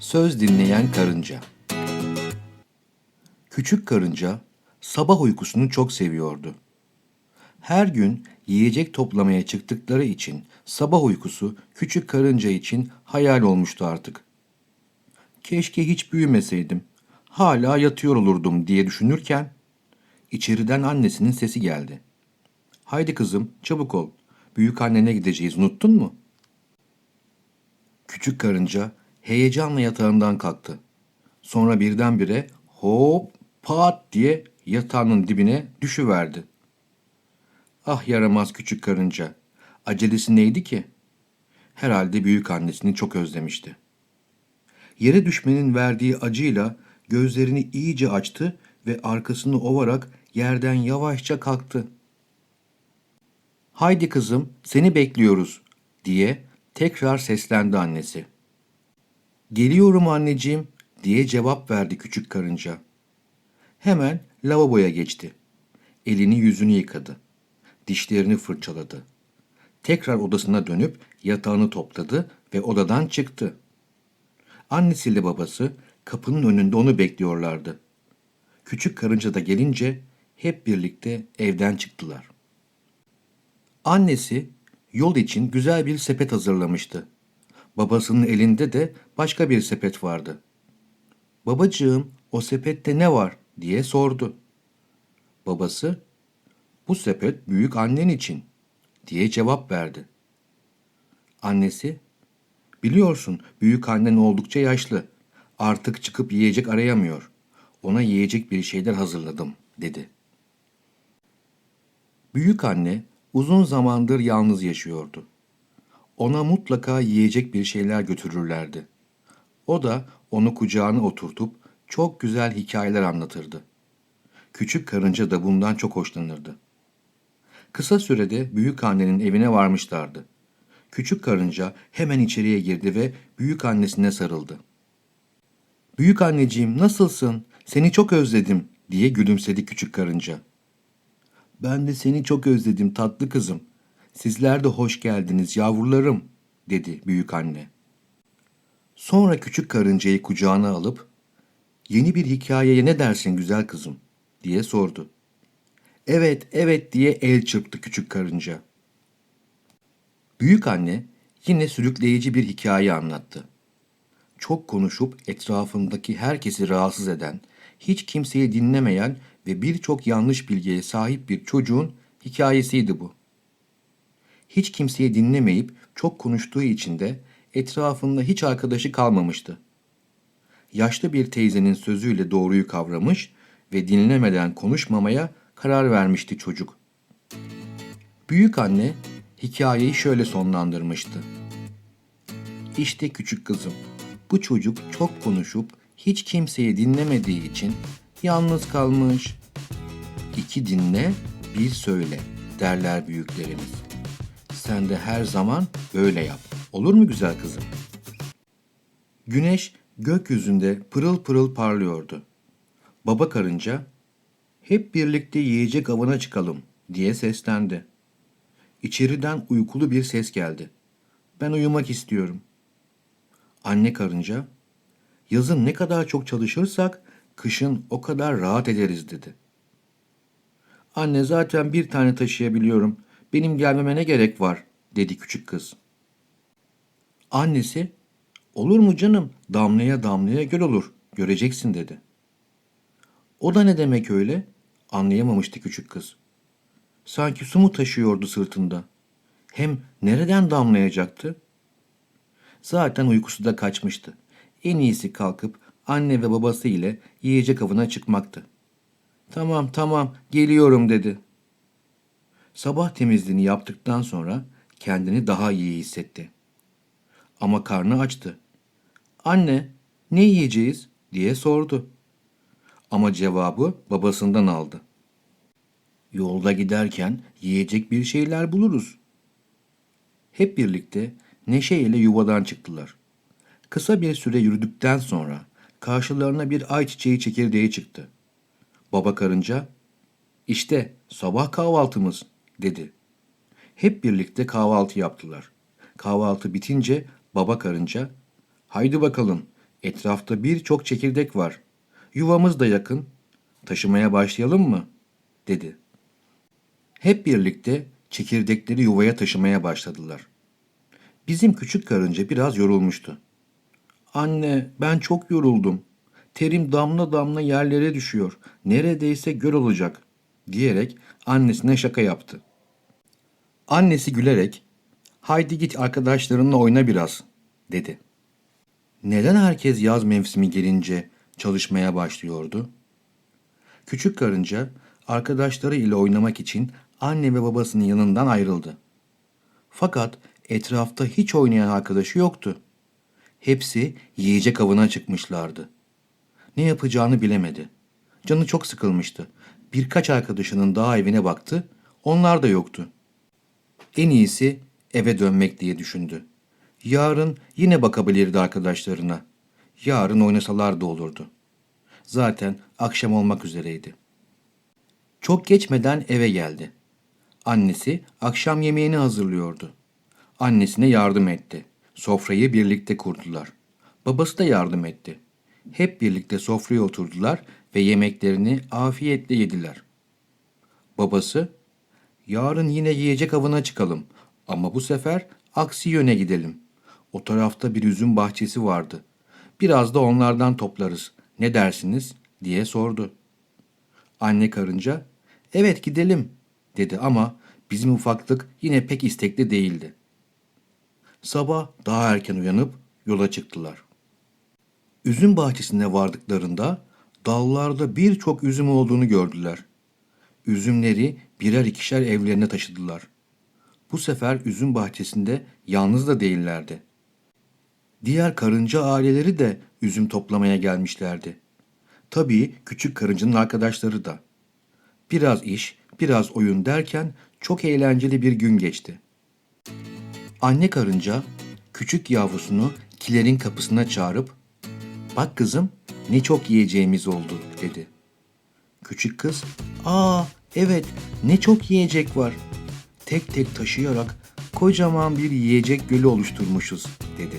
Söz dinleyen karınca. Küçük karınca sabah uykusunu çok seviyordu. Her gün yiyecek toplamaya çıktıkları için sabah uykusu küçük karınca için hayal olmuştu artık. Keşke hiç büyümeseydim. Hala yatıyor olurdum diye düşünürken içeriden annesinin sesi geldi. Haydi kızım çabuk ol. Büyük annene gideceğiz unuttun mu? Küçük karınca heyecanla yatağından kalktı. Sonra birdenbire hop pat diye yatağının dibine düşüverdi. Ah yaramaz küçük karınca. Acelesi neydi ki? Herhalde büyük annesini çok özlemişti. Yere düşmenin verdiği acıyla gözlerini iyice açtı ve arkasını ovarak yerden yavaşça kalktı. Haydi kızım, seni bekliyoruz diye tekrar seslendi annesi. Geliyorum anneciğim diye cevap verdi küçük karınca. Hemen lavaboya geçti. Elini yüzünü yıkadı. Dişlerini fırçaladı. Tekrar odasına dönüp yatağını topladı ve odadan çıktı. Annesiyle babası kapının önünde onu bekliyorlardı. Küçük karınca da gelince hep birlikte evden çıktılar. Annesi yol için güzel bir sepet hazırlamıştı. Babasının elinde de başka bir sepet vardı. Babacığım, o sepette ne var diye sordu. Babası, bu sepet büyük annen için diye cevap verdi. Annesi, biliyorsun büyük annen oldukça yaşlı. Artık çıkıp yiyecek arayamıyor. Ona yiyecek bir şeyler hazırladım dedi. Büyük anne uzun zamandır yalnız yaşıyordu. Ona mutlaka yiyecek bir şeyler götürürlerdi. O da onu kucağına oturtup çok güzel hikayeler anlatırdı. Küçük karınca da bundan çok hoşlanırdı. Kısa sürede büyük annenin evine varmışlardı. Küçük karınca hemen içeriye girdi ve büyük annesine sarıldı. Büyük anneciğim nasılsın? Seni çok özledim diye gülümsedi küçük karınca. Ben de seni çok özledim tatlı kızım. Sizler de hoş geldiniz yavrularım dedi büyük anne. Sonra küçük karıncayı kucağına alıp yeni bir hikayeye ne dersin güzel kızım diye sordu. Evet evet diye el çırptı küçük karınca. Büyük anne yine sürükleyici bir hikaye anlattı. Çok konuşup etrafındaki herkesi rahatsız eden, hiç kimseyi dinlemeyen ve birçok yanlış bilgiye sahip bir çocuğun hikayesiydi bu. Hiç kimseyi dinlemeyip çok konuştuğu için de etrafında hiç arkadaşı kalmamıştı. Yaşlı bir teyzenin sözüyle doğruyu kavramış ve dinlemeden konuşmamaya karar vermişti çocuk. Büyük anne hikayeyi şöyle sonlandırmıştı. İşte küçük kızım, bu çocuk çok konuşup hiç kimseyi dinlemediği için yalnız kalmış. İki dinle, bir söyle derler büyüklerimiz. Sen de her zaman böyle yap. Olur mu güzel kızım? Güneş gökyüzünde pırıl pırıl parlıyordu. Baba karınca, hep birlikte yiyecek avına çıkalım diye seslendi. İçeriden uykulu bir ses geldi. Ben uyumak istiyorum. Anne karınca, yazın ne kadar çok çalışırsak kışın o kadar rahat ederiz dedi. Anne zaten bir tane taşıyabiliyorum. Benim gelmeme ne gerek var dedi küçük kız. Annesi olur mu canım damlaya damlaya göl olur göreceksin dedi. O da ne demek öyle anlayamamıştı küçük kız. Sanki su mu taşıyordu sırtında. Hem nereden damlayacaktı? Zaten uykusu da kaçmıştı. En iyisi kalkıp anne ve babası ile yiyecek avına çıkmaktı. Tamam tamam geliyorum dedi. Sabah temizliğini yaptıktan sonra kendini daha iyi hissetti. Ama karnı açtı. Anne ne yiyeceğiz diye sordu. Ama cevabı babasından aldı. Yolda giderken yiyecek bir şeyler buluruz. Hep birlikte neşeyle yuvadan çıktılar. Kısa bir süre yürüdükten sonra karşılarına bir ayçiçeği çekirdeği çıktı. Baba karınca, işte sabah kahvaltımız dedi. Hep birlikte kahvaltı yaptılar. Kahvaltı bitince baba karınca, haydi bakalım Etrafta birçok çekirdek var. Yuvamız da yakın. Taşımaya başlayalım mı? dedi. Hep birlikte çekirdekleri yuvaya taşımaya başladılar. Bizim küçük karınca biraz yorulmuştu. Anne, ben çok yoruldum. Terim damla damla yerlere düşüyor. Neredeyse göl olacak." diyerek annesine şaka yaptı. Annesi gülerek, "Haydi git arkadaşlarınla oyna biraz." dedi. Neden herkes yaz mevsimi gelince çalışmaya başlıyordu? Küçük karınca arkadaşları ile oynamak için anne ve babasının yanından ayrıldı. Fakat etrafta hiç oynayan arkadaşı yoktu. Hepsi yiyecek avına çıkmışlardı. Ne yapacağını bilemedi. Canı çok sıkılmıştı. Birkaç arkadaşının daha evine baktı. Onlar da yoktu. En iyisi eve dönmek diye düşündü. Yarın yine bakabilirdi arkadaşlarına. Yarın oynasalar da olurdu. Zaten akşam olmak üzereydi. Çok geçmeden eve geldi. Annesi akşam yemeğini hazırlıyordu. Annesine yardım etti. Sofrayı birlikte kurdular. Babası da yardım etti. Hep birlikte sofraya oturdular ve yemeklerini afiyetle yediler. Babası, yarın yine yiyecek avına çıkalım ama bu sefer aksi yöne gidelim. O tarafta bir üzüm bahçesi vardı. Biraz da onlardan toplarız. Ne dersiniz? diye sordu. Anne karınca, evet gidelim dedi ama bizim ufaklık yine pek istekli değildi. Sabah daha erken uyanıp yola çıktılar. Üzüm bahçesine vardıklarında dallarda birçok üzüm olduğunu gördüler. Üzümleri birer ikişer evlerine taşıdılar. Bu sefer üzüm bahçesinde yalnız da değillerdi. Diğer karınca aileleri de üzüm toplamaya gelmişlerdi. Tabii küçük karıncanın arkadaşları da. Biraz iş, biraz oyun derken çok eğlenceli bir gün geçti. Anne karınca küçük yavrusunu kilerin kapısına çağırıp "Bak kızım, ne çok yiyeceğimiz oldu." dedi. Küçük kız, "Aa, evet, ne çok yiyecek var. Tek tek taşıyarak kocaman bir yiyecek gölü oluşturmuşuz." dedi.